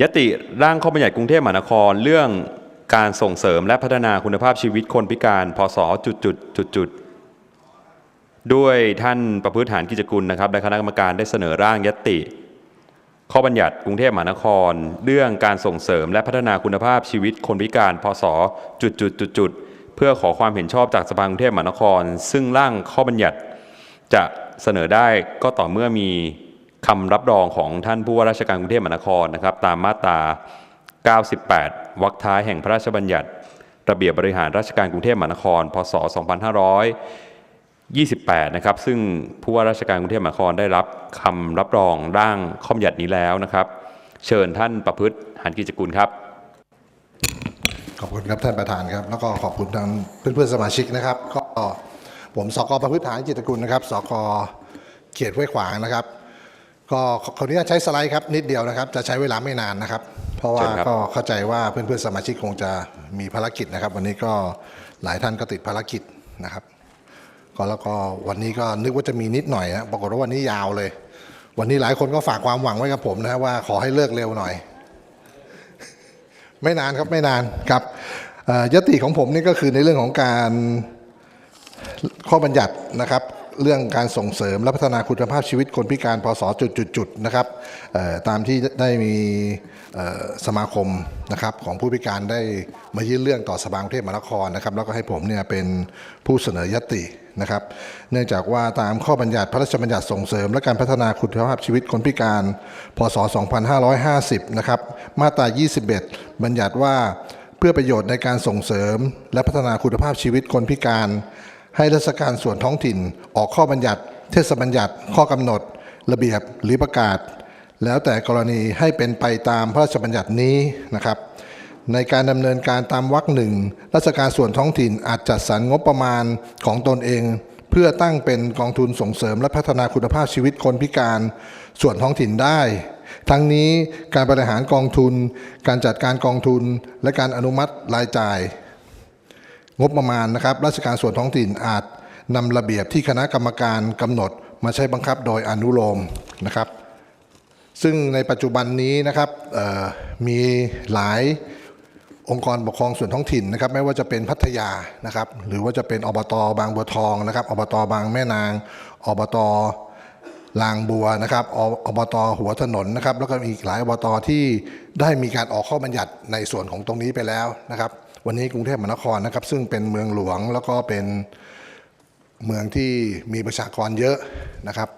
ยติร่างข้อบัญญัติกรุงเทพมหานครเรื่องการส่งเสริมและพัฒนาคุณภาพชีวิตคนพิการพศจุดจุดจุดจุดด้วยท่านประพฤติหารกิจกุลนะครับและคณะกรรมการได้เสนอร่างยติ ข้อบัญญัติกรุงเทพมหานคร เรื่องการส่งเสริมและพัฒนาคุณภาพชีวิตคนพิการพศจุดจุดจุดจุดเพื่อขอความเห็นชอบจากสภากรุงเทพมหานคร ซึ่งร่างข้อบัญญัติจะเสนอได้ก็ต่อเมื่อมี คำรับรองของท่านผู้ว่าราชการกรุงเทพมหานครนะครับ ตามมาตรา 98 วรรคท้ายแห่งพระราชบัญญัติ ระเบียบบริหารราชการกรุงเทพมหานคร พศ 2528 นะครับ ซึ่งผู้ว่าราชการกรุงเทพมหานครได้รับคำรับรองร่างข้อบัญญัตินี้แล้วนะครับ เชิญท่านประพฤติหารกิจกุลครับ ขอบคุณครับท่านประธานครับ แล้วก็ขอบคุณทางเพื่อนๆสมาชิกนะครับ ก็ผมสกประพฤติฐานจิตกุลนะครับสกเขตห้วยขวางนะครับ ก็ขออนุญาตใช้สไลด์ครับนิดเดียวนะครับ จะใช้เวลาไม่นานนะครับ เพราะว่าเชิญครับก็เข้าใจว่าเพื่อนๆสมาชิกคงจะมีภารกิจนะครับ วันนี้ก็หลายท่านก็ติดภารกิจนะครับก็แล้วก็วันนี้ก็นึกว่าจะมีนิดหน่อยนะปรากฏว่าวันนี้ยาวเลย วันนี้หลายคนก็ฝากความหวังไว้กับผมนะว่าขอให้เลิกเร็วหน่อย ไม่นานครับไม่นานครับเอ่อยติของผมนี่ก็คือในเรื่องของการข้อบัญญัตินะครับ เรื่องการส่งเสริมและพัฒนาคุณภาพชีวิตคนพิการพศจุดๆนะครับตามที่ได้มีสมาคมนะครับของผู้พิการได้มายื่นเรื่องต่อสภากรุงเทพมหานครนะครับแล้วก็ให้ผมเนี่ยเป็นผู้เสนอยตินะครับเนื่องจากว่าตามข้อบัญญัติพระราชบัญญัติส่งเสริม และการพัฒนาคุณภาพชีวิตคนพิการ พศ 2550 นะครับ มาตรา 21 บัญญัติว่าเพื่อประโยชน์ในการส่งเสริม และพัฒนาคุณภาพชีวิตคนพิการ ให้ราชการส่วนท้องถิ่น ออกข้อบัญญัติ เทศบัญญัติ ข้อกำหนด ระเบียบหรือประกาศ แล้วแต่กรณีให้เป็นไปตามพระราชบัญญัตินี้นะครับ ในการดำเนินการตามวรรคหนึ่งราชการส่วนท้องถิ่นอาจจัดสรรงบประมาณของตนเอง เพื่อตั้งเป็นกองทุนส่งเสริมและพัฒนาคุณภาพชีวิตคนพิการส่วนท้องถิ่นได้ทั้งนี้การบริหารกองทุน การจัดการกองทุน และการอนุมัติรายจ่าย งบประมาณนะครับราชการส่วนท้องถิ่นอาจนำระเบียบที่คณะกรรมการกำหนดมาใช้บังคับโดยอนุโลมนะครับ ซึ่งในปัจจุบันนี้นะครับมีหลายองค์กรปกครองส่วนท้องถิ่นนะครับไม่ว่าจะเป็นพัทยานะครับหรือว่าจะเป็นอบตบางบัวทองนะครับอบตบางแม่นางอบตลางบัวนะครับออบตหัวถนนนะครับแล้วก็มีอีกหลายอบตที่ได้มีการออกข้อบัญญัติในส่วนของตรงนี้ไปแล้วนะครับ วันนี้กรุงเทพมหานครนะครับ ซึ่งเป็นเมืองหลวงแล้วก็เป็นเมืองที่มีประชากรเยอะนะครับ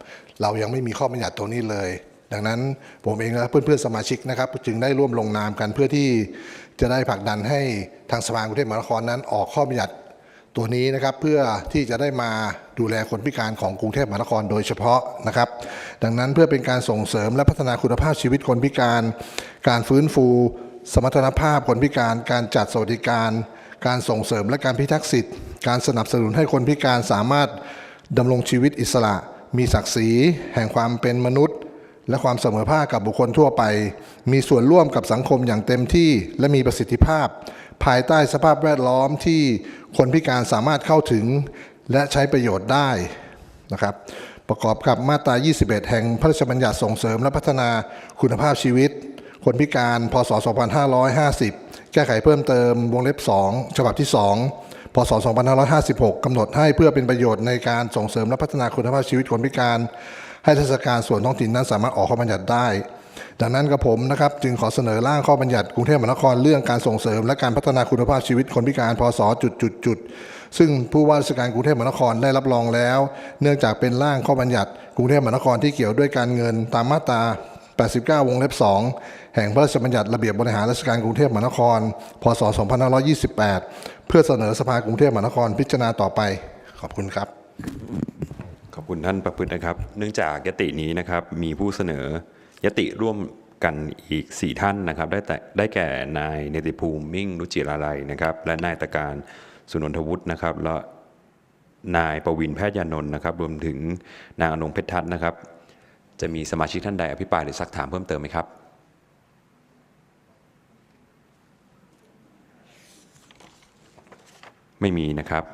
เรายังไม่มีข้อบัญญัติตัวนี้เลย ดังนั้นผมเองและเพื่อนๆสมาชิกนะครับ จึงได้ร่วมลงนามกันเพื่อที่จะได้ผลักดันให้ทางสภากรุงเทพมหานครนั้น ออกข้อบัญญัติตัวนี้นะครับเพื่อที่จะได้มาดูแลคนพิการของกรุงเทพมหานครโดยเฉพาะนะครับ ดังนั้นเพื่อเป็นการส่งเสริมและพัฒนาคุณภาพชีวิตคนพิการ การฟื้นฟู สมรรถภาพคนพิการการจัดสวัสดิการ การส่งเสริมและการพิทักษ์สิทธิ์ การสนับสนุนให้คนพิการสามารถดำรงชีวิตอิสระ มีศักดิ์ศรี แห่งความเป็นมนุษย์ และความเสมอภาคกับบุคคลทั่วไป มีส่วนร่วมกับสังคมอย่างเต็มที่และมีประสิทธิภาพ ภายใต้สภาพแวดล้อมที่คนพิการสามารถเข้าถึงและใช้ประโยชน์ได้นะครับประกอบกับมาตรา 21 แห่งพระราชบัญญัติส่งเสริมและพัฒนาคุณภาพชีวิต คนพิการ พศ 2550 แก้ไขเพิ่มเติมวงเล็บ 2 ฉบับที่ 2 พศ 2556 กำหนดให้เพื่อเป็นประโยชน์ในการส่งเสริมและพัฒนาคุณภาพชีวิตคนพิการ ให้ราชการส่วนท้องถิ่นนั้นสามารถออกข้อบัญญัติได้ ดังนั้นกับผมนะครับจึงขอเสนอร่างข้อบัญญัติกรุงเทพมหานครเรื่องการส่งเสริม และการพัฒนาคุณภาพชีวิตคนพิการ พศจุดจุดจุดซึ่งผู้ว่าราชการกรุงเทพมหานครได้รับรองแล้ว เนื่องจากเป็นร่างข้อบัญญัติกรุงเทพมหานครที่เกี่ยวด้วยการเงินตามมาตรา 89 วงเล็บ 2 แห่งพระราชบัญญัติระเบียบบริหารราชการกรุงเทพมหานคร พศ 2528 เพื่อเสนอสภากรุงเทพมหานครพิจารณาต่อไป ขอบคุณครับ ขอบคุณท่านประพฤตินะครับ เนื่องจากยตินี้นะครับมีผู้เสนอยติร่วมกันอีก 4 ท่านนะครับ ได้แต่ได้แก่นายเนติภูมิมิ่งรุจิราลัยนะครับ และนายตะการสุนนทวุฒินะครับ และนายประวินแพทยานนท์นะครับ รวมถึงนางอนงเพชรทัศน์นะครับ จะมีสมาชิกท่านใดอภิปรายหรือซักถามเพิ่มเติมไหมครับ ไม่มีนะครับ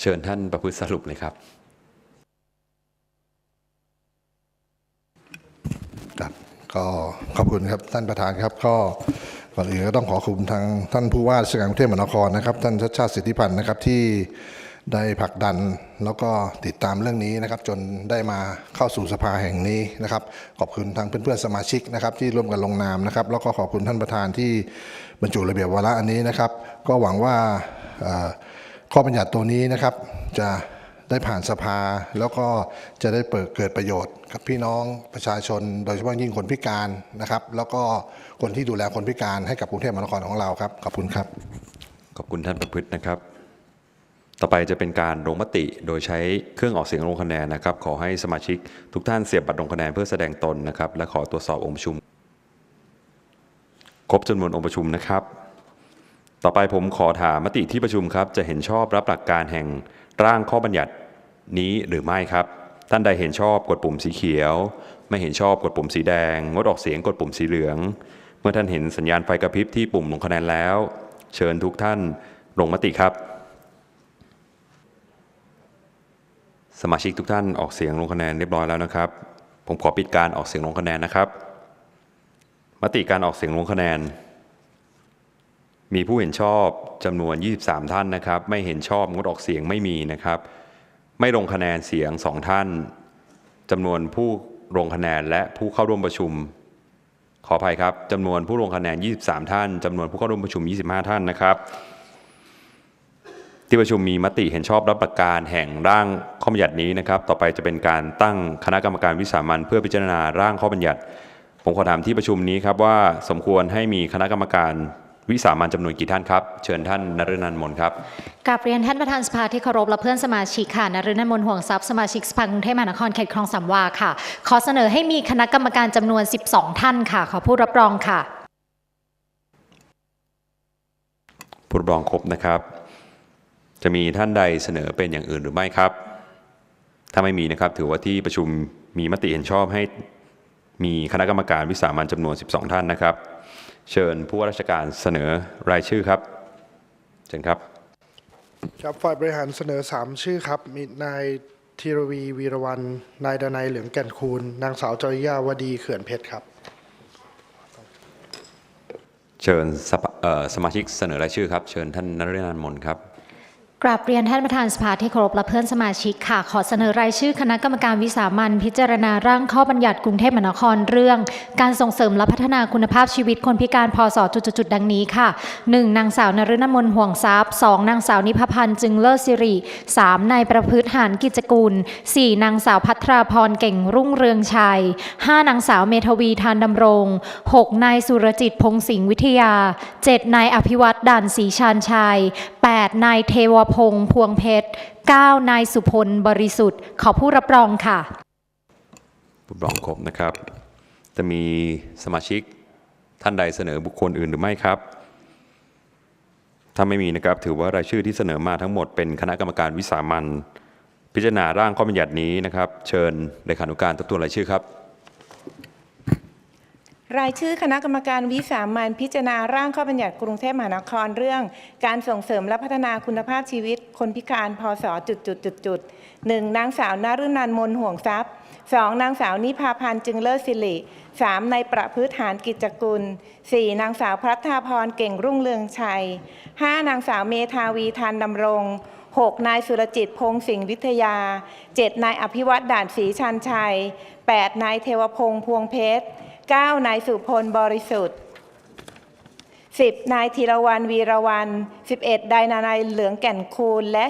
เชิญท่านประพฤติสรุปเลยครับครับก็ขอบคุณครับท่านประธานครับก็ก่อนอื่นก็ต้องขอขอบคุณทางท่านผู้ว่าราชการกรุงเทพมหานครนะครับ ท่านชัชชาติสิทธิพันธ์นะครับที่ ได้ผลักดันแล้วก็ติดตามเรื่องนี้นะครับ จนได้มาเข้าสู่สภาแห่งนี้นะครับ ขอบคุณทางเพื่อนๆสมาชิกนะครับ ที่ร่วมกันลงนามนะครับ แล้วก็ขอบคุณท่านประธานที่บรรจุระเบียบวาระอันนี้นะครับ ก็หวังว่าข้อบัญญัติตัวนี้นะครับ จะได้ผ่านสภาแล้วก็จะได้เปิดเกิดประโยชน์กับพี่น้องประชาชน โดยเฉพาะยิ่งคนพิการนะครับ แล้วก็คนที่ดูแลคนพิการให้กับกรุงเทพมหานครของเราครับขอบคุณครับ ขอบคุณท่านประพฤตินะครับ ต่อไปจะเป็นการลงมติโดยใช้เครื่องออกเสียงลงคะแนนนะครับ ขอให้สมาชิกทุกท่านเสียบบัตรลงคะแนนเพื่อแสดงตนนะครับ และขอตรวจสอบองค์ประชุม ครบจำนวนองค์ประชุมนะครับ ต่อไปผมขอถามมติที่ประชุมครับ จะเห็นชอบรับหลักการแห่งร่างข้อบัญญัตินี้หรือไม่ครับ ท่านใดเห็นชอบกดปุ่มสีเขียว ไม่เห็นชอบกดปุ่มสีแดง งดออกเสียงกดปุ่มสีเหลือง เมื่อท่านเห็นสัญญาณไฟกระพริบที่ปุ่มลงคะแนนแล้ว เชิญทุกท่านลงมติครับ สมาชิกทุกท่านออกเสียงลงคะแนนเรียบร้อยแล้วนะครับ ผมขอปิดการออกเสียงลงคะแนนนะครับ มติการออกเสียงลงคะแนน มีผู้เห็นชอบจำนวน 23 ท่านนะครับ ไม่เห็นชอบงดออกเสียงไม่มีนะครับ ไม่ลงคะแนนเสียง 2 ท่านจำนวนผู้ลงคะแนนและผู้เข้าร่วมประชุม ขออภัยครับจำนวนผู้ลงคะแนน 23 ท่านจำนวนผู้เข้าร่วมประชุม 25 ท่านนะครับ ที่ประชุมมีมติเห็นชอบรับหลักการแห่งร่างข้อบัญญัตินี้นะครับ ต่อไปจะเป็นการตั้งคณะกรรมการวิสามัญเพื่อพิจารณาร่างข้อบัญญัติ ผมขอถามที่ประชุมนี้ครับว่าสมควรให้มีคณะกรรมการวิสามัญจำนวนกี่ท่านครับ เชิญท่านนฤนันท์มนครับกราบเรียนท่านประธานสภาที่เคารพและเพื่อนสมาชิกค่ะนฤนันท์มนต์ห่วงทรัพย์สมาชิกสภากรุงเทพมหานครเขตคลองสามวาค่ะ ขอเสนอให้มีคณะกรรมการจำนวน 12 ท่านค่ะ ขอผู้รับรองค่ะ ผู้รับรองครบนะครับ จะมีท่านใดเสนอเป็นอย่างอื่นหรือไม่ครับ ถ้าไม่มีนะครับ ถือว่าที่ประชุมมีมติเห็นชอบให้มีคณะกรรมการวิสามัญจำนวน 12 ท่านนะครับ เชิญผู้ว่าราชการเสนอรายชื่อครับเชิญครับครับฝ่ายบริหารเสนอ 3 ชื่อครับ มีนายธีรวีวีรวันนายดนัยเหลืองแก่นคูณนางสาวจริยาวดีเขื่อนเพชรครับ เชิญสภาเอ่อสมาชิกเสนอรายชื่อครับ เชิญท่านนฤนันท์มนครับ กราบเรียนท่านประธานสภาที่เคารพและเพื่อนสมาชิกค่ะ ขอเสนอรายชื่อคณะกรรมการวิสามัญพิจารณาร่างข้อบัญญัติกรุงเทพมหานครเรื่อง การส่งเสริมและพัฒนาคุณภาพชีวิตคนพิการพศจุดๆๆดังนี้ค่ะ 1. นางสาวนฤนมนห่วงทรัพย์ 2. นางสาวนิพพันธ์จึงเลิศสิริ 3. นายประพฤติหานกิจกุล 4. นางสาวพัทราพรเก่งรุ่งเรืองชัย 5. นางสาวเมทวีทานดำรง 6. นายสุรจิตพงศ์สิงห์วิทยา 7. นายอภิวัตรด่านศรีชานชัย 8. นายเทวพงศ์พวงเพชร 9. นายสุพลบริสุทธิ์ ขอผู้รับรองค่ะผู้รับรองครบนะครับ จะมีสมาชิกท่านใดเสนอบุคคลอื่นหรือไม่ครับ ถ้าไม่มีนะครับถือว่ารายชื่อที่เสนอมาทั้งหมดเป็นคณะกรรมการวิสามัญพิจารณาร่างข้อบัญญัตินี้นะครับ เชิญเลขานุการทบทวนรายชื่อครับ รายชื่อคณะกรรมการวิสามันพิจารณาร่างข้อบัญญัติกรุงเทพมหานครเรื่อง การส่งเสริมและพัฒนาคุณภาพชีวิต คนพิการพศจุดจุดจุดจุดหนึ่งนางสาวนารุนันมนห่วงทรัพย์สองนางสาวนิพาพันธ์จึงเลิศสิริสามในายประพฤติหารกิจกุลสี่นางสาวพัฒนาพรเก่งรุ่งเรืองชัยห้านางสาวเมธาวีทานดำรง 6. นายสุรจิตพงศ์สิงห์วิทยา 7. นายอภิวัตด่านศรีชันชัย 8. นายเทวพงศ์พวงเพชร 9. นายสุพลบริสุทธิ์ 10. นายธีรวันวีรวัน11ดายนานายเหลืองแก่นคูณและ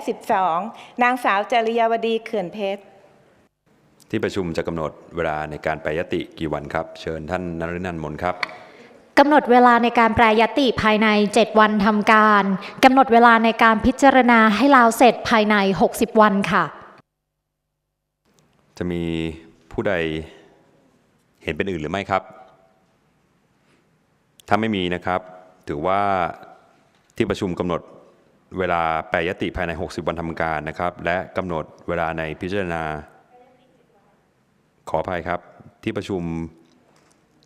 12 นางสาวจริยาวดีเขื่อนเพชร ที่ประชุมจะกำหนดเวลาในการแปรยติกี่วันครับ เชิญท่านนฤนันท์มนครับกำหนดเวลาในการแปรยติภายใน 7 วันทำการกำหนดเวลาในการพิจารณาให้แล้วเสร็จภายใน 60 วันค่ะ จะมีผู้ใด เห็นเป็นอื่นหรือไม่ครับ ถ้าไม่มีนะครับ ถือว่าที่ประชุมกำหนดเวลาแปรยติภายใน 60 วันทำการนะครับ และกำหนดเวลาในพิจารณา ขออภัยครับ ที่ประชุม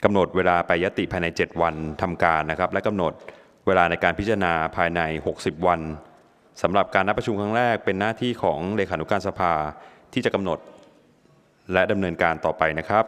กำหนดเวลาแปรยติภายใน 7 วันทำการนะครับ และกำหนดเวลาในการพิจารณาภายใน 60 วันสำหรับการนัดประชุมครั้งแรกเป็นหน้าที่ของเลขานุการสภาที่จะกำหนด และดำเนินการต่อไปนะครับ